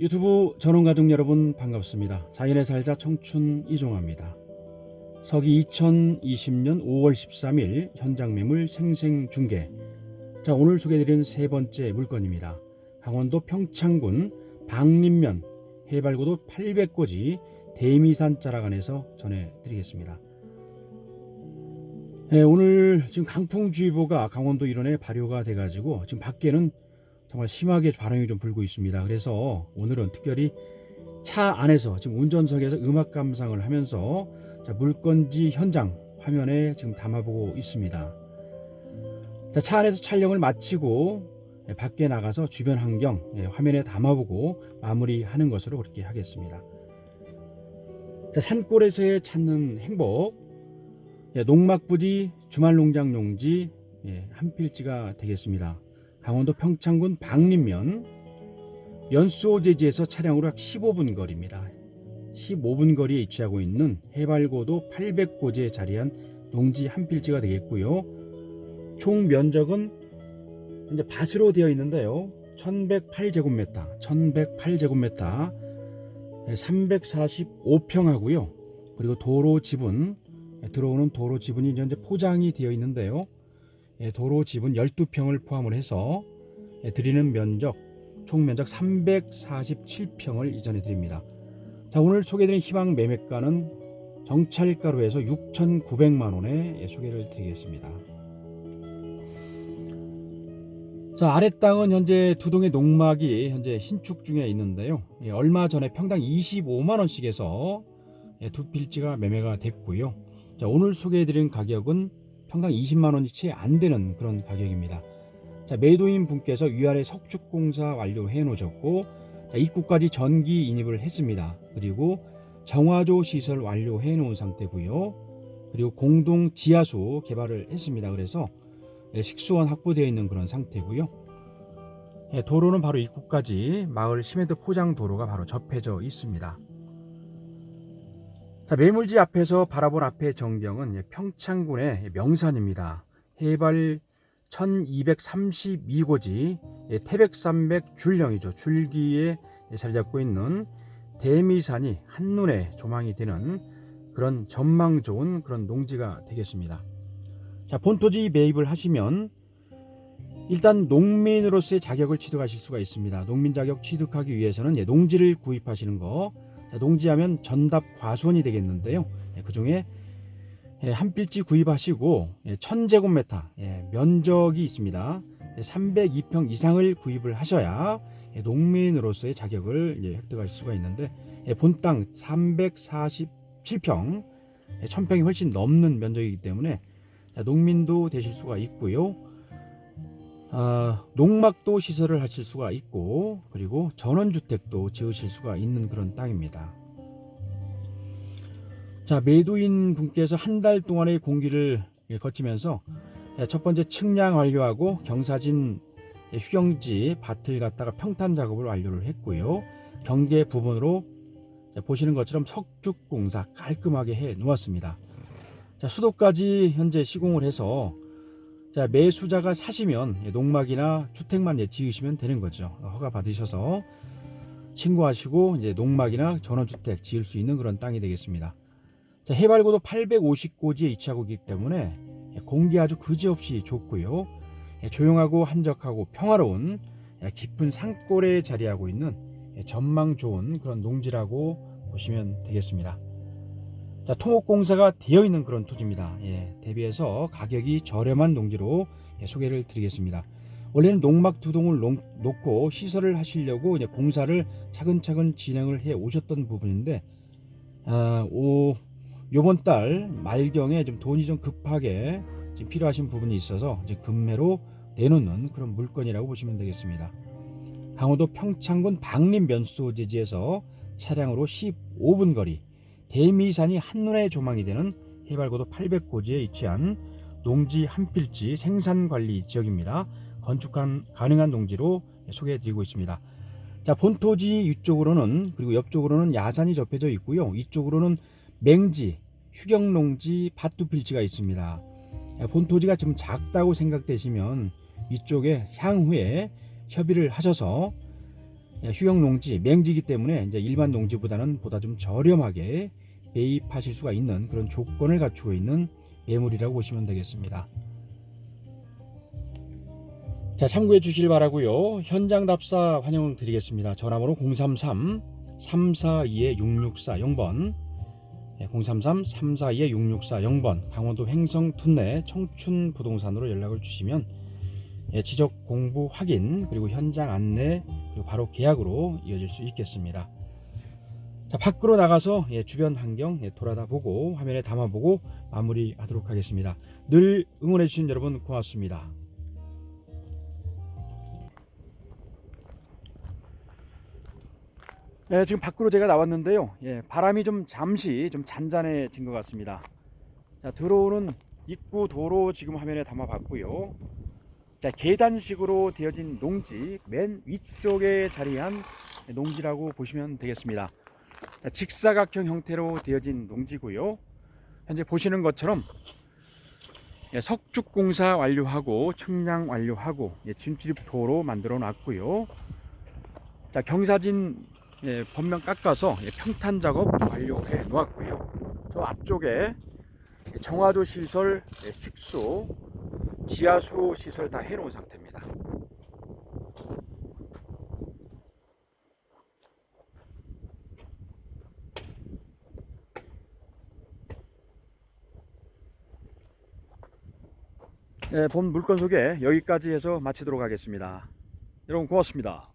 유튜브 전원가족 여러분 반갑습니다. 자연의 살자 청춘 이종화입니다. 서기 2020년 5월 13일 현장 매물 생생 중계. 자, 오늘 소개드리는 세 번째 물건입니다. 강원도 평창군 방림면 해발고도 800고지 대미산 자락안에서 전해드리겠습니다. 네, 오늘 지금 강풍주의보가 강원도 일원에 발효가 돼가지고 지금 밖에는 정말 심하게 바람이 좀 불고 있습니다. 그래서 오늘은 특별히 차 안에서 지금 운전석에서 음악 감상을 하면서 자, 물건지 현장 화면에 지금 담아보고 있습니다. 자, 차 안에서 촬영을 마치고 예, 밖에 나가서 주변 환경 예, 화면에 담아보고 마무리하는 것으로 그렇게 하겠습니다. 자, 산골에서의 찾는 행복 예, 농막부지 주말농장 용지 예, 한 필지가 되겠습니다. 강원도 평창군 방림면 연수오제지에서 차량으로 약 15분 거리입니다. 15분 거리에 위치하고 있는 해발고도 800고지에 자리한 농지 한 필지가 되겠고요. 총 면적은 이제 밭으로 되어 있는데요. 1108제곱미터, 1108제곱미터, 345평하고요. 그리고 도로 지분 들어오는 도로 지분이 이제 포장이 되어 있는데요. 예, 도로 지분 12평을 포함을 해서 예, 드리는 면적 총 면적 347평을 이전해 드립니다. 자, 오늘 소개드린 희망 매매가는 정찰가로에서 6,900만 원에 예, 소개를 드리겠습니다. 자, 아래 땅은 현재 두 동의 농막이 현재 신축 중에 있는데요. 예, 얼마 전에 평당 25만 원씩에서 예, 두 필지가 매매가 됐고요. 자, 오늘 소개해드린 가격은 평당 20만 원이 채안 되는 그런 가격입니다. 자, 매도인 분께서 위아래 석축 공사 완료해 놓으셨고 자, 입구까지 전기 인입을 했습니다. 그리고 정화조 시설 완료해 놓은 상태고요. 그리고 공동 지하수 개발을 했습니다. 그래서 예, 식수원 확보되어 있는 그런 상태고요. 예, 도로는 바로 입구까지 마을 시멘트 포장 도로가 바로 접해져 있습니다. 자, 매물지 앞에서 바라본 앞의 전경은 예, 평창군의 명산입니다. 해발 1232고지 예, 태백산맥 줄령이죠. 줄기에 자리 잡고 있는 대미산이 한눈에 조망이 되는 그런 전망 좋은 그런 농지가 되겠습니다. 자, 본토지 매입을 하시면 일단 농민으로서의 자격을 취득하실 수가 있습니다. 농민 자격 취득하기 위해서는 예, 농지를 구입하시는 거 자, 농지하면 전답 과수원이 되겠는데요. 예, 그 중에 예, 한 필지 구입하시고 예, 1000제곱미터 예, 면적이 있습니다. 예, 302평 이상을 구입을 하셔야 예, 농민으로서의 자격을 예, 획득하실 수가 있는데 예, 본땅 347평 예, 1000평이 훨씬 넘는 면적이기 때문에 자, 농민도 되실 수가 있고요. 아, 농막도 시설을 하실 수가 있고 그리고 전원주택도 지으실 수가 있는 그런 땅입니다. 자 매도인 분께서 한 달 동안의 공기를 예, 거치면서 예, 첫 번째 측량 완료하고 경사진 예, 휴경지 밭을 갖다가 평탄 작업을 완료를 했고요. 경계 부분으로 자, 보시는 것처럼 석축 공사 깔끔하게 해 놓았습니다. 자 수도까지 현재 시공을 해서 자, 매수자가 사시면 예, 농막이나 주택만 예, 지으시면 되는 거죠. 허가 받으셔서 신고하시고 이제 농막이나 전원주택 지을 수 있는 그런 땅이 되겠습니다. 자, 해발고도 850고지에 위치하고 있기 때문에 예, 공기 아주 그지없이 좋고요. 예, 조용하고 한적하고 평화로운 예, 깊은 산골에 자리하고 있는 예, 전망 좋은 그런 농지라고 보시면 되겠습니다. 자, 토목공사가 되어 있는 그런 토지입니다. 예, 대비해서 가격이 저렴한 농지로 예, 소개를 드리겠습니다. 원래는 농막 두 동을 놓, 놓고 시설을 하시려고 이제 공사를 차근차근 진행을 해 오셨던 부분인데, 아, 오, 요번 달 말경에 좀 돈이 좀 급하게 지금 필요하신 부분이 있어서 이제 금매로 내놓는 그런 물건이라고 보시면 되겠습니다. 강원도 평창군 방림 면소재지에서 차량으로 15분 거리, 대미산이 한눈에 조망이 되는 해발고도 800고지에 위치한 농지 한 필지 생산관리 지역입니다. 건축한 가능한 농지로 소개해드리고 있습니다. 자 본토지 위쪽으로는 그리고 옆쪽으로는 야산이 접해져 있고요. 이쪽으로는 맹지, 휴경농지, 밭두 필지가 있습니다. 본토지가 좀 작다고 생각되시면 이쪽에 향후에 협의를 하셔서 예, 휴양 농지, 맹지이기 때문에 이제 일반 농지보다는 보다 좀 저렴하게 매입하실 수가 있는 그런 조건을 갖추고 있는 매물이라고 보시면 되겠습니다. 자, 참고해 주시길 바라고요. 현장 답사 환영을 드리겠습니다. 전화번호 033 342 6640 0번 033 342 6640번 강원도 횡성 툰내 청춘 부동산으로 연락을 주시면 예, 지적 공부 확인 그리고 현장 안내 그리고 바로 계약으로 이어질 수 있겠습니다. 자, 밖으로 나가서 예, 주변 환경 예, 돌아다 보고 화면에 담아 보고 마무리하도록 하겠습니다. 늘 응원해 주신 여러분 고맙습니다. 예, 지금 밖으로 제가 나왔는데요. 예, 바람이 좀 잠시 좀 잔잔해진 것 같습니다. 자, 들어오는 입구 도로 지금 화면에 담아 봤고요. 자, 계단식으로 되어진 농지 맨 위쪽에 자리한 농지라고 보시면 되겠습니다. 자, 직사각형 형태로 되어진 농지고요. 현재 보시는 것처럼 예, 석축 공사 완료하고 측량 완료하고 예, 진출입 도로 만들어 놨고요. 자, 경사진 예, 범면 깎아서 예, 평탄 작업 완료해 놓았고요. 저 앞쪽에 예, 정화조 시설, 예, 식수, 지하수 시설 다 해놓은 상태입니다. 예, 본 물건 소개 여기까지 해서 마치도록 하겠습니다. 여러분 고맙습니다.